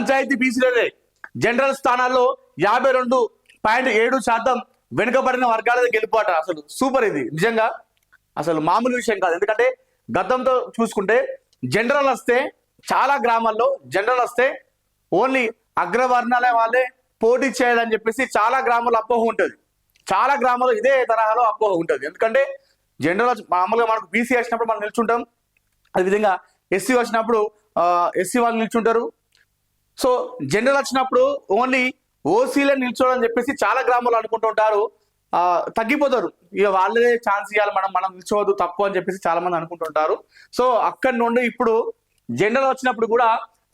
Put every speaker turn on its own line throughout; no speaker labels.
Panchayat బీసీలదే general స్థానాల్లో యాభై రెండు పాయింట్ ఏడు శాతం వెనుకబడిన వర్గాలదే గెలుపాట అసలు సూపర్ ఇది. నిజంగా అసలు మామూలు విషయం కాదు. ఎందుకంటే గతంతో చూసుకుంటే జనరల్ వస్తే చాలా గ్రామాల్లో జనరల్ వస్తే ఓన్లీ అగ్రవర్ణాల వాళ్ళే పోటీ చేయాలని చెప్పేసి చాలా గ్రామాల్లో అపోహ ఉంటుంది. చాలా గ్రామాల్లో ఇదే తరహాలో అపోహ ఉంటుంది. ఎందుకంటే జనరల్ మామూలుగా మనకు బీసీ వచ్చినప్పుడు మనం నిల్చుంటాం. అదేవిధంగా ఎస్సీ వచ్చినప్పుడు ఎస్సీ వాళ్ళు నిల్చుంటారు. సో జనరల్ వచ్చినప్పుడు ఓన్లీ ఓసీలే నిల్చోడని చెప్పేసి చాలా గ్రామాలు అనుకుంటూ ఉంటారు. తగ్గిపోతారు. ఇక వాళ్ళే ఛాన్స్ ఇవ్వాలి మనం మనం నిల్చోవద్దు తప్పు అని చెప్పేసి చాలా మంది అనుకుంటుంటారు సో అక్కడి నుండి ఇప్పుడు జనరల్ వచ్చినప్పుడు కూడా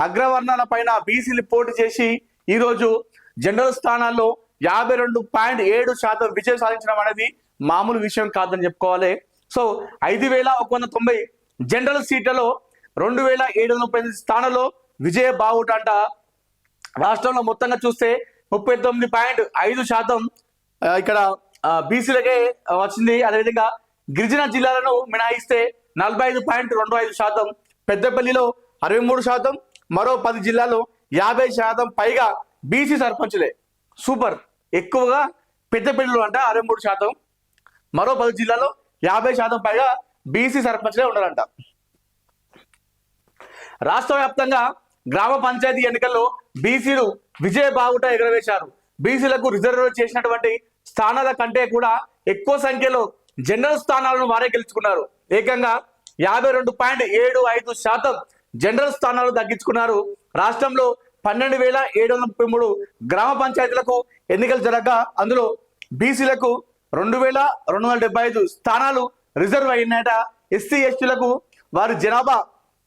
అగ్రవర్ణాల పైన బీసీలు పోటీ చేసి ఈరోజు జనరల్ స్థానాల్లో యాభై రెండు పాయింట్ ఏడు శాతం విజయం సాధించడం అనేది మామూలు విషయం కాదని చెప్పుకోవాలి. సో ఐదు వేల ఒక వంద తొంభై జనరల్ సీట్లలో రెండు వేల ఏడు వందల ముప్పై ఎనిమిది స్థానంలో విజయ బావుట అంట రాష్ట్రంలో మొత్తంగా చూస్తే ముప్పై తొమ్మిది పాయింట్ ఐదు శాతం ఇక్కడ బీసీలకే వచ్చింది. అదేవిధంగా గిరిజన జిల్లాలను మినహాయిస్తే నలభై ఐదు పాయింట్ రెండు ఐదు శాతం పెద్దపల్లిలో అరవై మూడు శాతం మరో పది జిల్లాలో యాభై శాతం పైగా బీసీ సర్పంచులే. సూపర్. ఎక్కువగా పెద్దపల్లిలో అంట అరవై మూడు శాతం మరో పది జిల్లాలో యాభై శాతం పైగా బీసీ సర్పంచ్లే ఉన్నారంట రాష్ట్ర వ్యాప్తంగా గ్రామ పంచాయతీ ఎన్నికల్లో బీసీలు విజయ బావుట ఎగరవేశారు. బీసీలకు రిజర్వ్ చేసినటువంటి స్థానాల కంటే కూడా ఎక్కువ సంఖ్యలో జనరల్ స్థానాలను వారే గెలుచుకున్నారు. ఏకంగా యాభై రెండు పాయింట్ ఏడు ఐదు శాతం జనరల్ స్థానాలు తగ్గించుకున్నారు. రాష్ట్రంలో పన్నెండు వేల ఏడు వందల ముప్పై మూడు గ్రామ పంచాయతీలకు ఎన్నికలు జరగగా అందులో బీసీలకు రెండు వేల రెండు వందల డెబ్బై ఐదు స్థానాలు రిజర్వ్ అయినట ఎస్సీ ఎస్టీలకు వారి జనాభా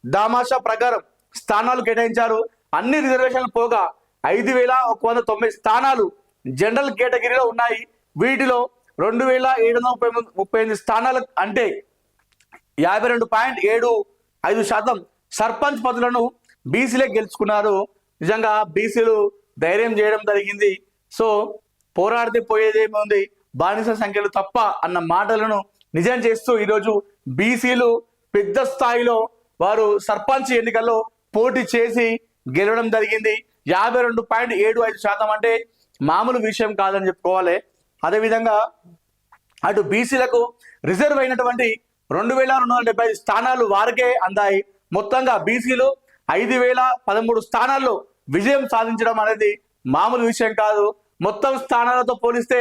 దామాషా ప్రకారం స్థానాలు కేటాయించారు. అన్ని రిజర్వేషన్లు పోగా ఐదు వేల ఒక వంద తొంభై స్థానాలు జనరల్ కేటగిరీలో ఉన్నాయి. వీటిలో రెండు వేల ఏడు వందల ముప్పై ఎనిమిది- ముప్పై ఎనిమిది స్థానాలు అంటే యాభై రెండు పాయింట్ ఏడు ఐదు శాతం సర్పంచ్ పదవులను బీసీలే గెలుచుకున్నారు. నిజంగా బీసీలు ధైర్యం చేయడం జరిగింది. సో పోరాడితే పోయేదేముంది బానిస సంఖ్యలు తప్ప అన్న మాటలను నిజం చేస్తూ ఈరోజు బీసీలు పెద్ద స్థాయిలో వారు సర్పంచ్ ఎన్నికల్లో పోటీ చేసి గెలవడం జరిగింది. యాభై రెండు పాయింట్ ఏడు ఐదు శాతం అంటే మామూలు విషయం కాదని చెప్పుకోవాలి. అదేవిధంగా అటు బీసీలకు రిజర్వ్ అయినటువంటి రెండు వేల రెండు వందల డెబ్బై ఐదు స్థానాలు వారికే అందాయి. మొత్తంగా బీసీలు ఐదు వేల పదమూడు స్థానాల్లో విజయం సాధించడం అనేది మామూలు విషయం కాదు. మొత్తం స్థానాలతో పోలిస్తే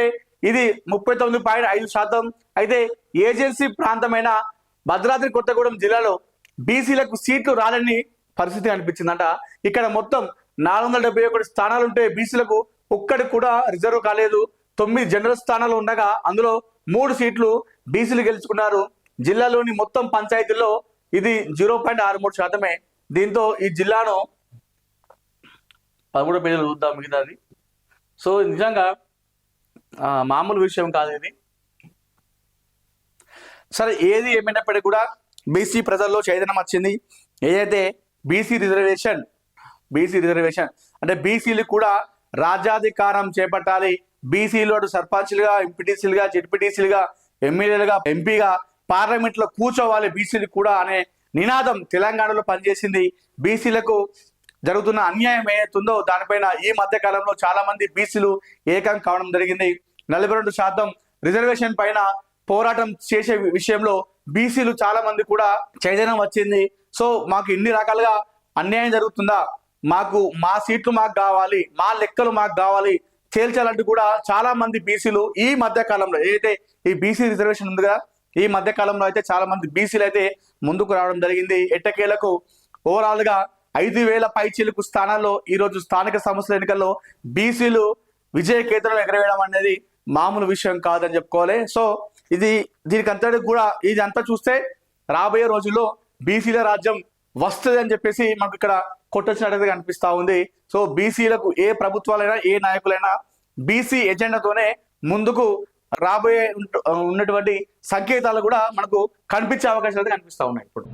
ఇది ముప్పై తొమ్మిది పాయింట్ ఐదు శాతం. అయితే ఏజెన్సీ ప్రాంతమైన భద్రాద్రి కొత్తగూడెం జిల్లాలో బీసీలకు సీట్లు రాలని పరిస్థితి అనిపించిందంట ఇక్కడ మొత్తం నాలుగు వందల డెబ్బై ఒకటి స్థానాలు ఉంటే బీసీలకు ఒక్కటి కూడా రిజర్వ్ కాలేదు. తొమ్మిది జనరల్ స్థానాలు ఉండగా అందులో మూడు సీట్లు బీసీలు గెలుచుకున్నారు. జిల్లాలోని మొత్తం పంచాయతీల్లో ఇది జీరో పాయింట్ ఆరు మూడు శాతమే. దీంతో ఈ జిల్లాను పదమూడు పేజీలు చూద్దాం మిగతాది. సో నిజంగా మామూలు విషయం కాదు ఇది. సరే ఏది ఏమైనప్పటికీ కూడా బీసీ ప్రజల్లో చైతన్యం వచ్చింది. ఏదైతే బీసీ రిజర్వేషన్ బీసీ రిజర్వేషన్ అంటే బీసీలు కూడా రాజ్యాధికారం చేపట్టాలి. బీసీలు అటు సర్పంచ్లుగా ఎంపీటీసీలుగా జెడ్పీటీసీలుగా ఎమ్మెల్యేలుగా ఎంపీగా పార్లమెంట్లో కూర్చోవాలి బీసీలు కూడా అనే నినాదం తెలంగాణలో పనిచేసింది. బీసీలకు జరుగుతున్న అన్యాయం ఏదైతుందో దానిపైన ఈ మధ్య కాలంలో చాలా మంది బీసీలు ఏకం కావడం జరిగింది. నలభై రెండు శాతం రిజర్వేషన్ పైన పోరాటం చేసే విషయంలో బీసీలు చాలా మంది కూడా చైతన్యం వచ్చింది. సో మాకు ఇన్ని రకాలుగా అన్యాయం జరుగుతుందా? మాకు మా సీట్లు మాకు కావాలి మా లెక్కలు మాకు కావాలి. తేల్చాలంటూ కూడా చాలా మంది బీసీలు ఈ మధ్య కాలంలో ఏదైతే ఈ బీసీ రిజర్వేషన్ ఉందిగా ఈ మధ్య కాలంలో అయితే చాలా మంది బీసీలు అయితే ముందుకు రావడం జరిగింది. ఎట్టకేలకు ఓవరాల్గా ఐదు వేల పైచీలకు స్థానాల్లో ఈ రోజు స్థానిక సంస్థల ఎన్నికల్లో బీసీలు విజయ కేతనం ఎగరవేయడం అనేది మామూలు విషయం కాదని చెప్పుకోవాలి. సో ఇది దీనికంతటి కూడా ఇది అంతా చూస్తే రాబోయే రోజుల్లో బీసీల రాజ్యం వస్తుంది అని చెప్పేసి మనకు ఇక్కడ కొట్టొచ్చినట్టుగా కనిపిస్తా ఉంది. సో బీసీలకు ఏ ప్రభుత్వాలైనా ఏ నాయకులైనా బీసీ ఎజెండాతోనే ముందుకు రాబోయే ఉన్నటువంటి సంకేతాలు కూడా మనకు కనిపించే అవకాశాలు కనిపిస్తూ కనిపిస్తా ఉన్నాయి ఇప్పుడు.